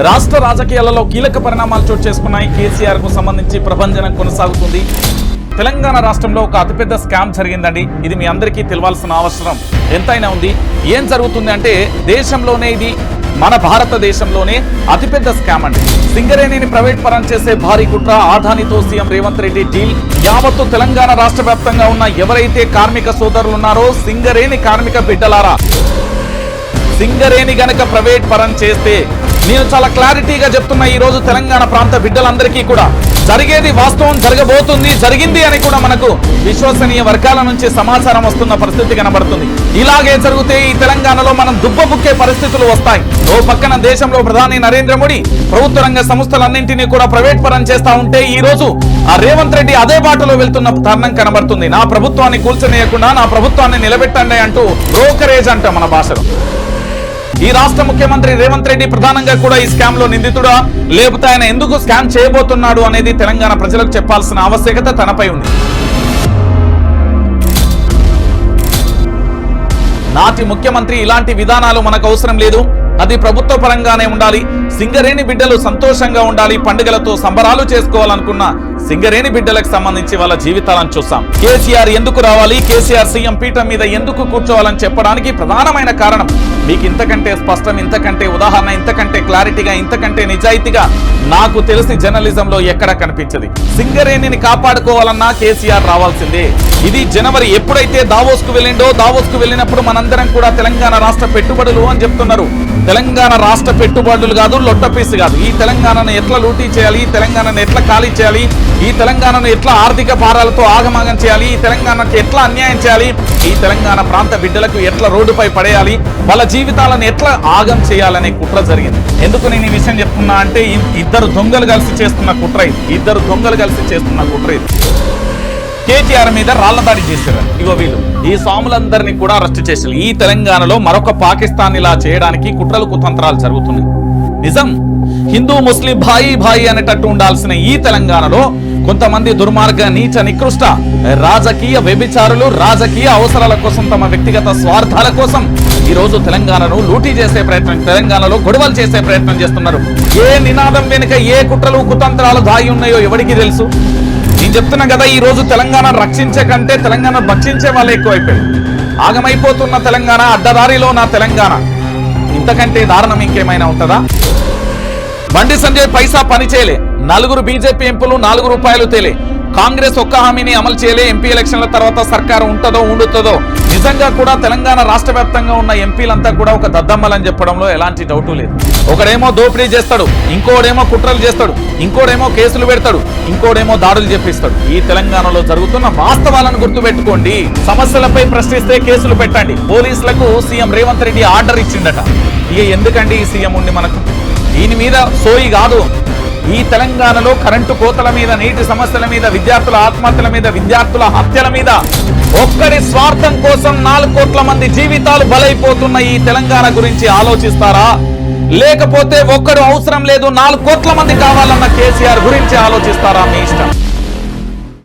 రాష్ట్ర రాజకీయాలలో కీలక పరిణామాలు చోటు చేసుకున్నాయి. కేసీఆర్కు సంబంధించి ప్రభంజనం కొనసాగుతుంది. తెలంగాణ రాష్ట్రంలో ఒక అతిపెద్ద స్కామ్ జరిగిందండి. ఇది మీ అందరికీ తెలవాల్సిన అవసరం. ఎంతైనా ఉంది. ఏం జరుగుతుంది అంటే దేశంలోనే ఇది మన భారతదేశంలోనే అతిపెద్ద స్కామ్ అండి. సింగరేణిని ప్రైవేట్ పరం చేసే భారీ కుట్ర ఆధానితో సీఎం రేవంత్ రెడ్డి డీల్. యావత్తు తెలంగాణ రాష్ట్ర వ్యాప్తంగా ఉన్న ఎవరైతే కార్మిక సోదరులు ఉన్నారో సింగరేణి కార్మిక బిడ్డలారా? సింగరేణి గనక ప్రైవేట్ పరం చేస్తే నేను చాలా క్లారిటీగా చెప్తున్నా ఈ రోజు తెలంగాణ ప్రాంత బిడ్డలందరికీ కూడా జరిగేది వాస్తవం జరగబోతుంది జరిగింది అని కూడా మనకు విశ్వసనీయ వర్గాల నుంచి సమాచారం వస్తున్న పరిస్థితి కనబడుతుంది. ఇలాగే జరిగితే ఈ తెలంగాణలో మనం దుబ్బబుక్కే పరిస్థితులు వస్తాయి. ఓ పక్కన దేశంలో ప్రధాని నరేంద్ర మోడీ ప్రభుత్వ రంగ సంస్థలన్నింటినీ కూడా ప్రైవేట్ పరం చేస్తా ఉంటే ఈ రోజు ఆ రేవంత్ రెడ్డి అదే బాటలో వెళ్తున్న తరుణం కనబడుతుంది. నా ప్రభుత్వాన్ని కూల్చనేయకుండా నా ప్రభుత్వాన్ని నిలబెట్టండి అంటూ బ్రోకరేజ్ అంట మన భాషలో. ఈ రాష్ట్ర ముఖ్యమంత్రి రేవంత్ రెడ్డి ప్రధానంగా కూడా ఈ స్కామ్లో నిందితుడా? లేకపోతే ఆయన ఎందుకు స్కామ్ చేయబోతున్నాడు అనేది తెలంగాణ ప్రజలకు చెప్పాల్సిన ఆవశ్యకత తనపై ఉంది. నాటి ముఖ్యమంత్రి ఇలాంటి విధానాలు మనకు అవసరం లేదు. అది ప్రభుత్వ పరంగానే ఉండాలి. సింగరేణి బిడ్డలు సంతోషంగా ఉండాలి. పండుగలతో సంబరాలు చేసుకోవాలనుకున్న సింగరేణి బిడ్డలకు సంబంధించి వాళ్ళ జీవితాలను చూసాం కేసీఆర్ ఎందుకు రావాలి? కేసీఆర్ సీఎం పీఠం మీద ఎందుకు కూర్చోవాలని చెప్పడానికి ప్రధానమైన కారణం మీకు ఇంతకంటే స్పష్టం ఇంతకంటే ఉదాహరణ ఇంతకంటే క్లారిటీగా ఇంతకంటే నిజాయితీగా నాకు తెలిసి జర్నలిజంలో ఎక్కడ కనిపించదు. సింగరేణిని కాపాడుకోవాలన్నా కేసీఆర్ రావాల్సిందే. ఇది జనవరి ఎప్పుడైతే దావోస్కు వెళ్ళిండో దావోస్కు వెళ్ళినప్పుడు మనందరం కూడా తెలంగాణ రాష్ట్ర పెట్టుబడులు అని చెప్తున్నారు. తెలంగాణ రాష్ట్ర పెట్టుబడులు కాదు లొట్టపీసు కాదు. ఈ తెలంగాణను ఎట్లా లూటీ చేయాలి? ఈ తెలంగాణను ఎట్లా ఖాళీ చేయాలి? ఈ తెలంగాణను ఎట్లా ఆర్థిక భారాలతో ఆగమాగం చేయాలి? ఈ తెలంగాణకు ఎట్లా అన్యాయం చేయాలి? ఈ తెలంగాణ ప్రాంత బిడ్డలకు ఎట్లా రోడ్డుపై పడేయాలి? వాళ్ళ జీవితాలను ఎట్లా ఆగం చేయాలనే కుట్ర జరిగింది. ఎందుకు నేను ఈ విషయం చెప్తున్నా అంటే ఇద్దరు దొంగలు కలిసి చేస్తున్న కుట్ర ఇది. ఇద్దరు దొంగలు కలిసి చేస్తున్న కుట్ర ఇది. కేటీఆర్ మీద రాళ్ళదాడి చేశారు. ఇగో వీళ్ళు. ఈ స్వాములందరినీ కూడా అరెస్ట్ చేశారు. ఈ తెలంగాణలో మరొక పాకిస్తాన్ ఇలా చేయడానికి కుట్రలు కుతంత్రాలు జరుగుతున్నాయి. నిజం. హిందూ ముస్లిం భాయి భాయి అనేటట్టు ఉండాల్సిన ఈ తెలంగాణలో కొంతమంది దుర్మార్గ నీచ నికృష్ట రాజకీయ వ్యభిచారులు రాజకీయ అవసరాల కోసం తమ వ్యక్తిగత స్వార్థాల కోసం ఈ రోజు తెలంగాణను లూటీ చేసే ప్రయత్నం తెలంగాణలో గొడవలు చేసే ప్రయత్నం చేస్తున్నారు. ఏ నినాదం వెనుక ఏ కుట్రలు కుతంత్రాలు దాయి ఉన్నాయో ఎవరికి తెలుసు? నేను చెప్తున్నా కదా ఈ రోజు తెలంగాణ రక్షించే కంటే తెలంగాణ భక్షించే వాళ్ళు ఎక్కువైపోయారు. ఆగమైపోతున్న తెలంగాణ అడ్డదారిలో నా తెలంగాణ. ఇంతకంటే దారుణం ఇంకేమైనా ఉంటుందా? బండి సంజయ్ పైసా పని చేయలే నలుగురు బీజేపీ ఎంపీలు నాలుగు రూపాయలు తేలే. కాంగ్రెస్ ఒక్క హామీని అమలు చేయలే. ఎంపీ ఎలక్షన్ల తర్వాత సర్కారు ఉంటుందో ఉండుతుందో? నిజంగా కూడా తెలంగాణ రాష్ట్ర వ్యాప్తంగా ఉన్న ఎంపీలంతా కూడా ఒక దద్దమ్మలని చెప్పడంలో ఎలాంటి డౌటు లేదు. ఒకడేమో దోపిడీ చేస్తాడు ఇంకోడేమో కుట్రలు చేస్తాడు ఇంకోడేమో కేసులు పెడతాడు ఇంకోడేమో దాడులు చెప్పిస్తాడు ఈ తెలంగాణలో జరుగుతున్న వాస్తవాలను గుర్తుపెట్టుకోండి. సమస్యలపై ప్రశ్నిస్తే కేసులు పెట్టండి. పోలీసులకు సీఎం రేవంత్ రెడ్డి ఆర్డర్ ఇచ్చిండట ఇక ఎందుకండి ఈ సీఎం ఉండి మనకు? దీని మీద సోయి కాదు. ఈ తెలంగాణలో కరెంటు కోతల మీద నీటి సమస్యల మీద విద్యార్థుల ఆత్మహత్యల మీద విద్యార్థుల హత్యల మీద ఒక్కడి స్వార్థం కోసం నాలుగు కోట్ల మంది జీవితాలు బలైపోతున్న ఈ తెలంగాణ గురించి ఆలోచిస్తారా? లేకపోతే ఒక్కడు అవసరం లేదు నాలుగు కోట్ల మంది కావాలన్న కేసీఆర్ గురించి ఆలోచిస్తారా మీ ఇష్టం?